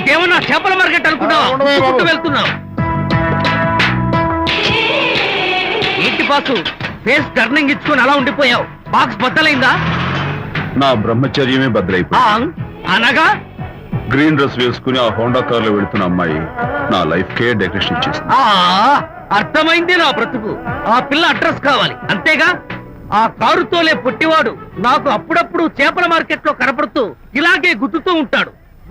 ఇదేమన్నా చేపల మార్కెట్ అనుకున్నావా వెళ్తున్నావు ఏంటి బాసు? ఫేస్ టర్నింగ్ ఇచ్చుకొని అలా ఉండిపోయావు. బాక్స్ బద్దలైందా? నా బ్రహ్మచర్యమే బద్దలైపోయింది. అనగా? గ్రీన్ డ్రెస్ వేసుకుని ఆ హోండా కార్లో వెళుతున్న అమ్మాయి నా లైఫ్ కే డెకరేషన్ ఇచ్చేసింది. ఆ అర్థమైంది నా బ్రతుకు. ఆ పిల్ల అడ్రస్ కావాలి. అంతేగా? ఆ కారు తోలే పొట్టివాడు నాకు అప్పుడప్పుడు చేపల మార్కెట్లో కనపడుతూ ఇలాగే గుద్దుతూ ఉంటాడు.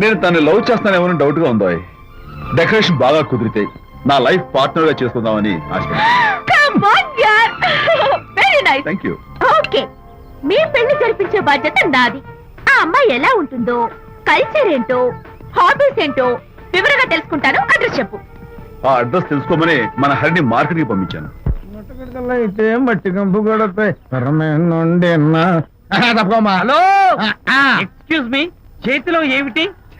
నేను తను లవ్ చేస్తానేమో డౌట్గా ఉందో డెకరేషన్ బాగా కుదిరితే నా లైఫ్ పార్ట్నర్గా చేసుకుందామని ఆశ. థ్యాంక్ యూ ఓకే మీ పెళ్ళి జరిపించే బాధ్యత నాది. ఆ అమ్మాయి ఎలా ఉంటుందో కల్చర్ ఏంటో హాబీస్ ఏంటో వివరంగా తెలుసుకుంటాను. అడ్రస్ చెప్పు. ఆ అడ్రస్ తెలుసుకోమని మన హరిని మార్కెట్కి పంపించాను అయితే మట్టి కంపు కొడతాయి. తప్పకోమా హలో ఎక్స్క్యూజ్ మీ చేతిలో ఏమిటి?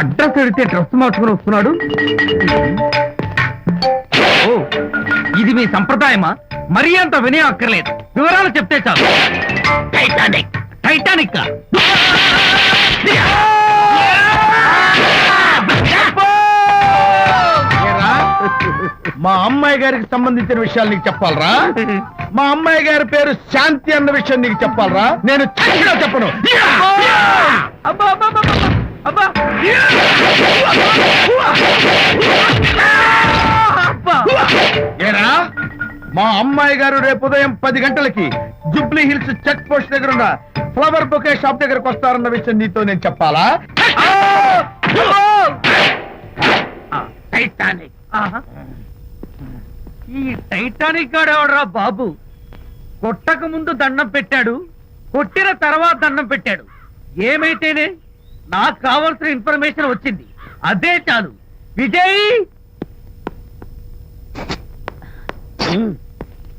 అడ్రస్ అడిగితే డ్రెస్ మార్చుకుని వస్తున్నాడు? ఓ ఇది మీ సంప్రదాయమా? మరీ అంత వినయం అక్కర్లేదు. వివరాలు చెప్తే చాలు. టైటానిక్ టైటానిక్ ఏరా? మా అమ్మాయి గారికి సంబంధించిన విషయాలు నీకు చెప్పాలరా? మా అమ్మాయి గారి పేరు శాంతి అన్న విషయం నీకు చెప్పాలరా? నేను చెప్పను. అబ్బా. అబ్బా! ఏరా? మా అమ్మాయి గారు రేపు ఉదయం పది గంటలకి జుబ్లీ హిల్స్ చెక్ పోస్ట్ దగ్గర ఉన్న ఫ్లవర్ బొకే షాప్ దగ్గరకు వస్తారన్న విషయం నీతో నేను చెప్పాలా? టైటానిక్. ఈ టైటానిక్ గాడెవడరా బాబు? కొట్టక ముందు దండం పెట్టాడు కొట్టిన తర్వాత దండం పెట్టాడు. ఏమైతేనే? నాకు కావాల్సిన ఇన్ఫర్మేషన్ వచ్చింది. అదే చాలు. విజయ్!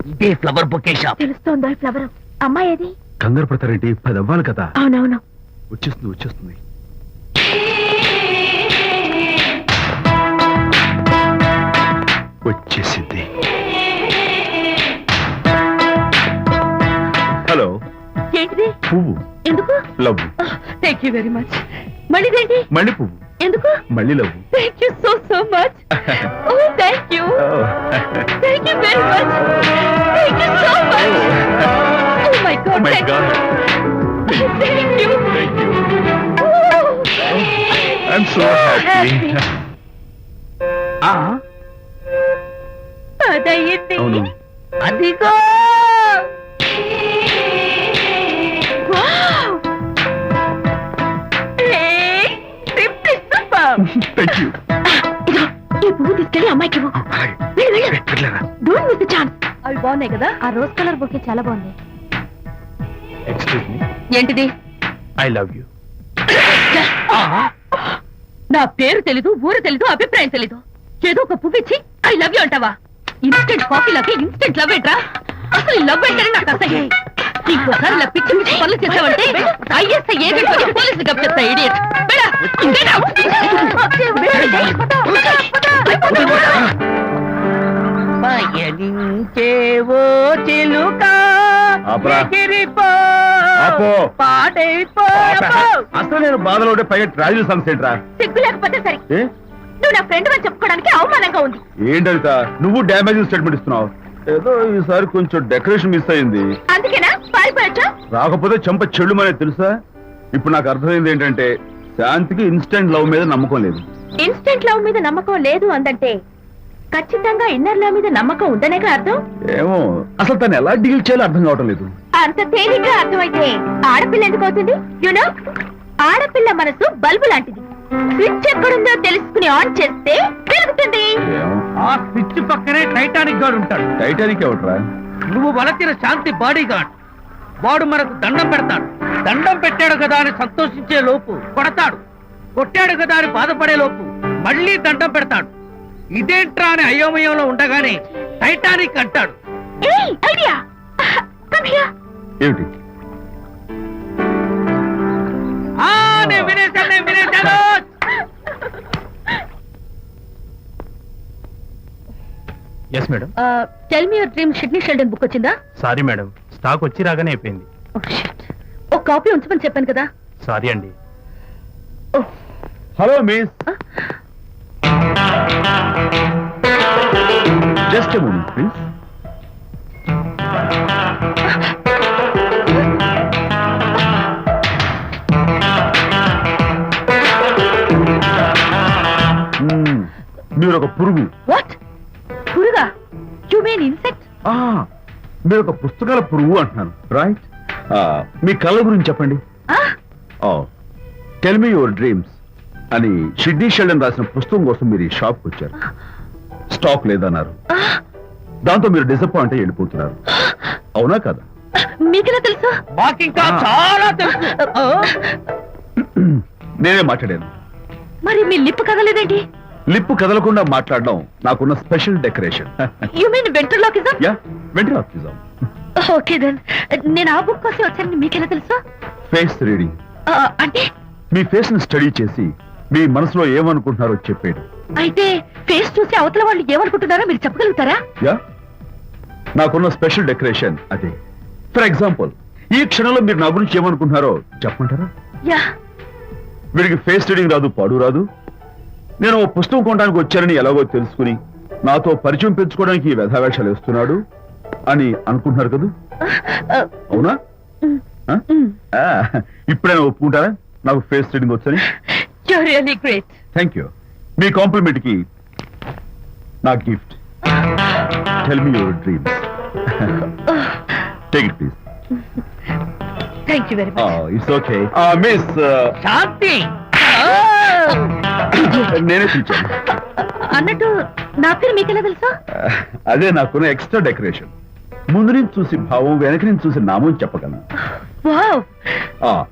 ఇదే ఫ్లవర్ బొకే షాప్. తెలుస్తోందో ఫ్లవర్? అమ్మాయి ఏది? కంగారు పడతారేంటి? పది అవ్వాలి కదా. అవునవును. వచ్చేస్తుంది వచ్చేస్తుంది. వచ్చేసింది. హలో. ఏంటిది? పువ్వు. ఎందుకు? Love. Thank you very much మళ్ళీదేంటి? మళ్ళీ పువ్వు ఎందుకు? మళ్ళీ love thank you so so much oh thank you thank you very much thank you so much oh my God my thank God. You thank you. I'm so happy. అదయ్యింది అవును. అదిగో. Don't miss the chance అవి బాగున్నాయి కదా? ఆ rose colour bouquet చాలా బాగుంది. Excuse me ఏంటిది? ఐ లవ్ యూ నా పేరు తెలీదు ఊరు తెలీదు అభిప్రాయం తెలీదు. ఏదో ఒక పువ్వు ఇచ్చి ఐ లవ్ యూ అంటావా? ఇన్స్టెంట్ కాఫీలకి ఇన్స్టెంట్ లవ్ ఏంట్రా? అసలు లవ్ ఏంటని నాకు అసహ్యం ఇంకోసారి ఇలా పిచ్చి పిచ్చి పనులు చేసావంటే ఐఎస్ఐ ఏజెంట్ వచ్చి పోలీసులు కప్ చేస్తా ఇడియట్ పయనించేవో చిలుక. ఆపరా. ఎగిరిపో, ఆపు. పాడైపో, అబ్బో. అసలు నేను బాధలో ఉంటే పైగా ట్రాజెడీ సాంగ్స్ ఏంట్రా? సిగ్గు లేకపోతే సరే. ఏ? నువ్వు నా ఫ్రెండ్ అని చెప్పుకోవడానికి అవమానంగా ఉంది. ఏంటంట నువ్వు డ్యామేజింగ్ స్టేట్మెంట్ ఇస్తున్నావు. ఏదో ఈసారి కొంచెం డెకరేషన్ మిస్ అయింది. అందుకేనా? పారిపోయొచ్చా? రాకపోతే చెంప చెల్లుమనే తెలుసా? ఇప్పుడు నాకు అర్థమైంది ఏంటంటే శాంతికి ఇన్స్టెంట్ లవ్ మీద నమ్మకం లేదు. ఇన్స్టెంట్ లవ్ మీద నమ్మకం లేదు అందంటే ఖచ్చితంగా ఇన్నర్ లవ్ మీద నమ్మకం ఉందనేగా అర్థం? ఏమో అసలు తను ఎలా డీల్ చేయాలో అర్థం కావటం లేదు. అంత తేలిగ్గా అర్థమైతే ఆడపిల్ల ఎందుకు అవుతుంది? యునో ఆడపిల్ల మనసు బల్బు లాంటిది. స్విచ్ ఎక్కడుందో తెలుసుకుని ఆన్ చేస్తే పెరుగుతుంది ఆ స్విచ్ పక్కనే టైటానిక్ గాడు ఉంటాడు. టైటానిక్ ఎవట్రా నువ్వు వలచిన శాంతి బాడీ గార్డ్ వాడు మనకు దండం పెడతాడు. దండం పెట్టాడు కదా అని సంతోషించే లోపు కొడతాడు. కొట్టాడు కదా అని బాధపడే లోపు మళ్ళీ దండం పెడతాడు. ఇదేంట్రా అని అయోమయంలో ఉండగానే టైటానిక్ అంటాడు. ఏయ్ ఐడియా. కమ్ హియర్ ఏమిటి? వినేశాను yes madam tell me your dream Sidney Sheldon book వచ్చిందా? సారీ మేడం స్టాక్ వచ్చి రాగానే అయిపోయింది. Oh. ఒక కాపీ ఉంచమని చెప్పాను కదా. సారీ అండి. Hello miss just moment please మీరు ఒక పురుగు. వాట్ పురుగా? యు మీన్ ఇన్సెక్ట్ ఆ, మీరు ఒక పుస్తకాల పురుగు అంటున్నాను. రైట్ మీ కళ్ళ గురించి చెప్పండి. టెల్ మీ యువర్ డ్రీమ్స్ అని షిడ్నీ షెల్డన్ రాసిన పుస్తకం కోసం మీరు ఈ షాప్కి వచ్చారు. స్టాక్ లేదన్నారు. దాంతో మీరు డిసప్పాయింట్ అయ్యి వెళ్ళిపోతున్నారు. అవునా కదా? మీకెలా తెలుసు? మాకింకా. చాలా తెలుసు. నేనే మాట్లాడాను. మరి మీ లిప్ కదలేదేంటి? లిప్పు కదలకుండా మాట్లాడడం నాకున్న special decoration. You mean ventriloquism yeah ఆఫీసాం okay then నేను ఆ బుక్ కోసం వచ్చానని మీకెలా తెలుసు? ఫేస్ రీడింగ్ అంటే? మీ ఫేస్ని స్టడీ చేసి మీ మనసులో ఏమనుకుంటున్నారో చెప్పేయడం అయితే ఫేస్ చూసి అవతల వాళ్ళు ఏమనుకుంటున్నారో మీరు చెప్పగలుగుతారా? యా నాకున్న స్పెషల్ డెకరేషన్ అదే. ఫర్ ఎగ్జాంపుల్ ఈ క్షణంలో మీరు నా గురించి ఏమనుకుంటున్నారో చెప్పమంటారా? యా వీడికి ఫేస్ రీడింగ్ రాదు పాడు రాదు. నేను ఓ పుస్తకం కొనడానికి వచ్చానని ఎలాగో తెలుసుకుని నాతో పరిచయం పెంచుకోవడానికి ఈ వ్యధావేషాలు వేస్తున్నాడు అని అనుకుంటున్నారు కదా? అవునా? ఆ? ఇప్పుడైనా ఒప్పుకుంటారా? నాకు ఫేస్ రీడింగ్ వచ్చని. థ్యాంక్ యూ మీ కాంప్లిమెంట్కి నా gift tell me your dreams take it please thank you very much it's okay miss Shanti నేనే పిలిచాను. అన్నట్టు నా పేరు మీకెలా తెలుసు? Uh, అదే నాకున్న ఎక్స్ట్రా డెకరేషన్. ముందు నుంచి చూసి భావం వెనక నుంచి చూసి నామం చెప్పగలను.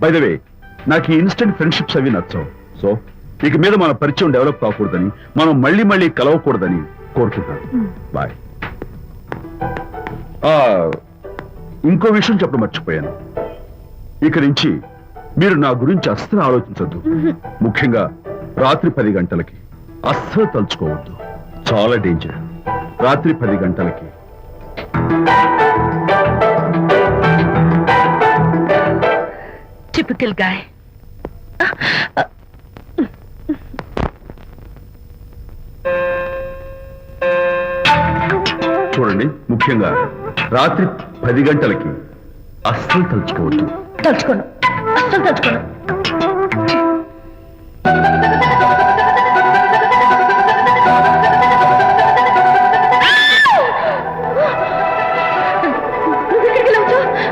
బై ద వే నాకు ఈ ఇన్స్టెంట్ ఫ్రెండ్షిప్స్ అవి నచ్చవు. సో ఇక మీద మన పరిచయం డెవలప్ కాకూడదని మనం మళ్ళీ మళ్ళీ కలవకూడదని కోరుకుంటాను బాయ్ ఇంకో విషయం చెప్పడం మర్చిపోయాను. ఇక నుంచి మీరు నా గురించి అస్సలు ఆలోచించద్దు. ముఖ్యంగా రాత్రి పది గంటలకి. అస్సలు తలుచుకోవద్దు. చాలా డేంజర్ రాత్రి పది గంటలకి. టిపికల్ గాయ్ చూడండి ముఖ్యంగా రాత్రి పది గంటలకి. అస్సలు తలుచుకోవద్దు. తలుచుకోను. అస్సలు తలుచుకోను.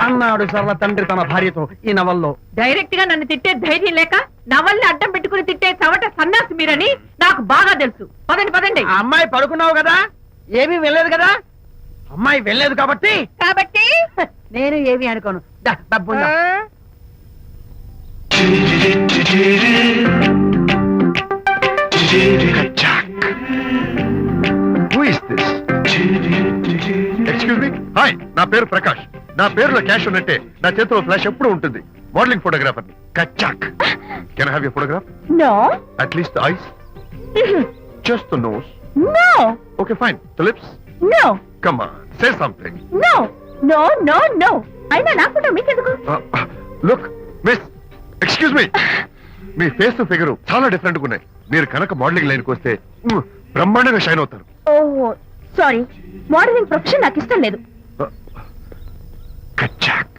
అన్నాడు సరళ తండ్రి తన భార్యతో ఈ నవల్లో. డైరెక్ట్గా నన్ను తిట్టే ధైర్యం లేక నవల్ని అడ్డం పెట్టుకుని తిట్టే చవట సన్నాసి మీరని నాకు బాగా తెలుసు. పదండి పదండి. ఆ అమ్మాయి పడుకున్నావు కదా? ఏమీ వెళ్ళలేదు కదా? అమ్మాయి వెళ్ళలేదు కాబట్టి? కాబట్టి నేను ఏమీ అనుకోను. దా, డబ్బు ఉందా? ఎక్స్క్యూజ్ మీ హాయ్ నా పేరు ప్రకాష్. నా పేరులో క్యాష్ ఉన్నట్టే నా చేతిలో ఫ్లాష్ ఎప్పుడు ఉంటుంది. Modelling photographer కచ్చాక్ can have you photograph no at least eyes just the nose no okay fine the lips no come say something no no no no అయినా నాకుండా మీకెందుకు? లుక్ మిస్ ఎక్స్క్యూజ్ మీ మీ face figure చాలా డిఫరెంట్గా ఉన్నాయి. మీరు కనుక modelling లైన్కి వస్తే బ్రహ్మాండంగా షైన్ అవుతారు. ఓ సారీ మోడలింగ్ ప్రొఫెషన్ నాకు ఇష్టం లేదు కచ్చాక్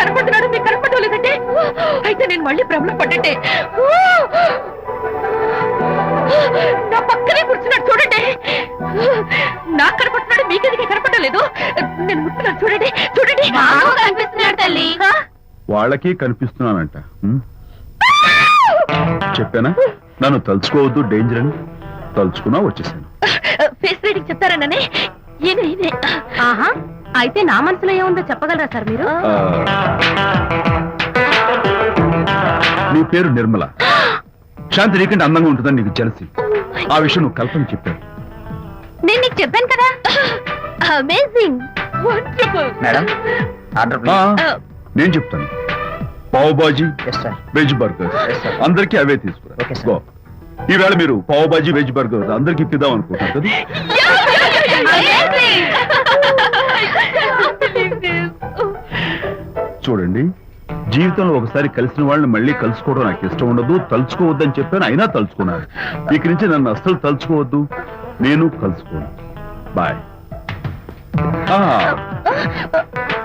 కనపడుతున్నాడు మీకు కనపడటం లేదంటే అయితే నేను మళ్ళీ భ్రమలో పడ్డంటే? నా పక్కనే కూర్చున్నాడు చూడండి. నాకు కనపడుతున్నాడు మీకెందుకే కనపడటం లేదు నేను ముట్టున్నాను చూడండి చూడండి. కనిపిస్తున్నాడు తల్లి. వాళ్ళకి కనిపిస్తున్నానంట? చెప్పానా? నన్ను తలుచుకోవద్దు డేంజర్ అని. తలుచుకున్నా వచ్చేసాను. ఫేస్ రీడింగ్ చెప్తారననే ఈయన ఈయనే. ఆహా. అయితే నా మనసులో ఏముందో చెప్పగలరా సార్ మీరు? నీ పేరు నిర్మల. శాంతి నీకంటే అందంగా ఉంటుందని నీకు తెలిసి ఆ విషయం నువ్వు కల్పన చెప్పావు. నేను నీకు చెప్పాను కదా. అమేజింగ్ మేడం ఆర్డర్ నేను చెప్తాను. పావు బాజీ వెజ్ బర్గర్. అందరికీ అవే తీసుకురా. ఈవేళ మీరు పావు బాజీ వెజ్ బర్గర్ అందరికీ ఇప్పిద్దాం అనుకుంటారు కదా? చూడండి జీవితంలో ఒకసారి కలిసిన వాళ్ళని మళ్ళీ కలుసుకోవడం నాకు ఇష్టం ఉండదు తలుచుకోవద్దని చెప్పాను అయినా తలుచుకున్నాను. ఇక నుంచి నన్ను అస్సలు తలుచుకోవద్దు నేను కలుసుకోను. బాయ్. ఆ.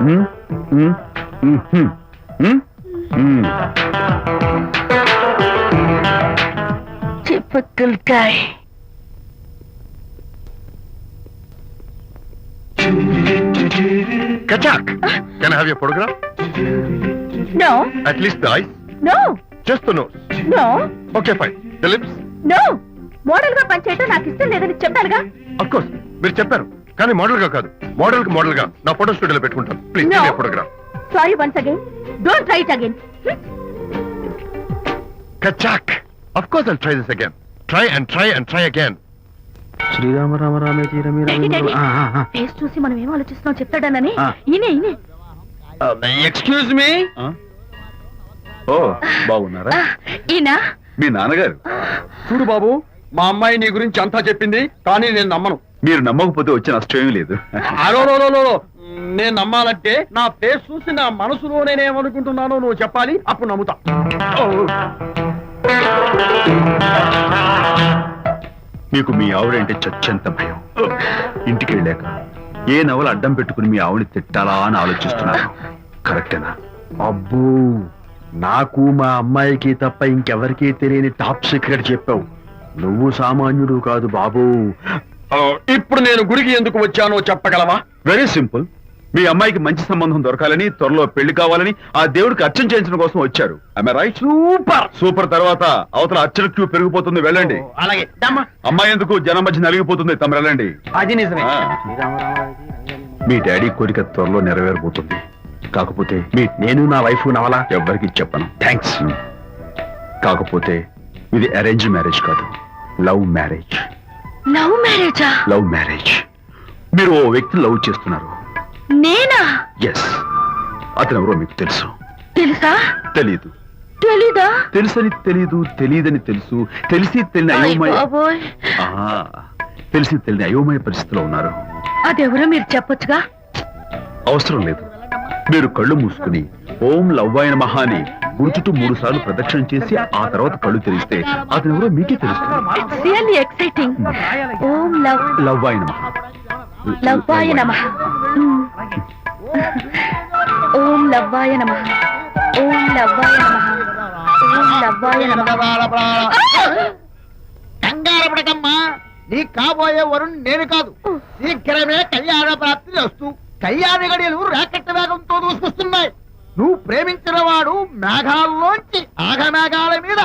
Um, Typical guy. కచాక్ can have you photograph no at least the eyes no just the nose no okay fine the lips no మోడల్గా పనిచేయటం నాకు ఇష్టం లేదని చెప్పానుగా అఫ్ కోర్స్ మీరు చెప్పారు. కానీ మోడల్గా కాదు. మోడల్కి మోడల్గా నా ఫోటో స్టూడియోలో పెట్టుకుంటాను. Please No. Photograph sorry once again don't try it again కచాక్ of course I'll try this again try and try and try again Srirama Rama రామే డాడీ. ఫేస్ చూసి మనం ఏం ఆలోచిస్తున్నాం చెప్తాడనని. ఈయనే ఈయనే ఎక్స్క్యూజ్ మీ? ఓ బాగున్నారా? ఈయన మీ నాన్నగారు. చూడు బాబు మా అమ్మాయి నీ గురించి అంతా చెప్పింది కానీ నేను నమ్మను. మీరు నమ్మకపోతే వచ్చే నష్టం ఏమీ లేదు. నేను నమ్మాలంటే నా ఫేస్ చూసి నా మనసులో నేనేమనుకుంటున్నానో నువ్వు చెప్పాలి అప్పుడు నమ్ముతా. మీకు మీ ఆవిడంటే చచ్చంత భయం. ఇంటికి వెళ్ళాక ఏ నవల అడ్డం పెట్టుకుని మీ ఆవిడ తిట్టాలా అని ఆలోచిస్తున్నాను కరెక్టేనా? అబ్బో నాకు మా అమ్మాయికి తప్ప ఇంకెవరికీ తెలియని టాప్ సీక్రెట్ చెప్పావు. నువ్వు సామాన్యుడు కాదు బాబు. ఇప్పుడు నేను గుడికి ఎందుకు వచ్చానో చెప్పగలవా? Very simple. మీ అమ్మాయికి మంచి సంబంధం దొరకాలని త్వరలో పెళ్ళి కావాలని ఆ దేవుడికి అర్చన చేయించడం కోసం వచ్చారు. Right super! సూపర్ తర్వాత అవతల అర్చన క్యూ పెరిగిపోతుంది వెళ్ళండి. అలాగే. అమ్మాయి ఎందుకు జనం మధ్య నలిగిపోతుంది తమ వెళ్ళండి. అది నిజమే. మీ డాడీ కోరిక త్వరలో నెరవేరబోతుంది. కాకపోతే మీ నేను నా వైఫ్ నవలా? ఎవ్వరికి చెప్పను. థ్యాంక్స్ కాకపోతే ఇది అరేంజ్ మ్యారేజ్ కాదు. లవ్ మ్యారేజ్ లవ్ మ్యారేజా లవ్ మ్యారేజ్ మీరు ఓ వ్యక్తిని లవ్ చేస్తున్నారు. నేనా? ఎస్ అతను ఎవరో మీకు తెలుసు. తెలుసా? తెలీదు. తెలీదా? తెలుసని తెలీదు తెలియదని తెలుసు. తెలిసి తెలియని అయ్ అయోమయ ఆ, తెలిసి తెలియని అయోమయ పరిస్థితిలో ఉన్నారు. అదెవరో మీరు చెప్పొచ్చుగా? అవసరం లేదు. మీరు కళ్ళు మూసుకుని ఓం లవ్వాయన మహాని గుడి చుట్టూ మూడు సార్లు ప్రదక్షిణ చేసి ఆ తర్వాత కళ్ళు తెరిస్తే అతను ఎవరో మీకే తెలుస్తుంది. It's really exciting Om love లవ్వాయన మహా లవ్వాయ నమ. ఓం లవ్వాయ నమ. ఓం లవ్వాయ నమ. ఓం లవ్వాయ నమ. కంగారు పడకమ్మా నీ కాబోయే వరుణ్ నేను కాదు. శీఘ్రమే కళ్యాణ ప్రాప్తి వస్తూ కళ్యాణ గడియలు రాకెట్ వేగంతో దూసుకొస్తున్నాయి. నువ్వు ప్రేమించిన వాడు మేఘాల్లోంచి ఆగమేఘాల మీద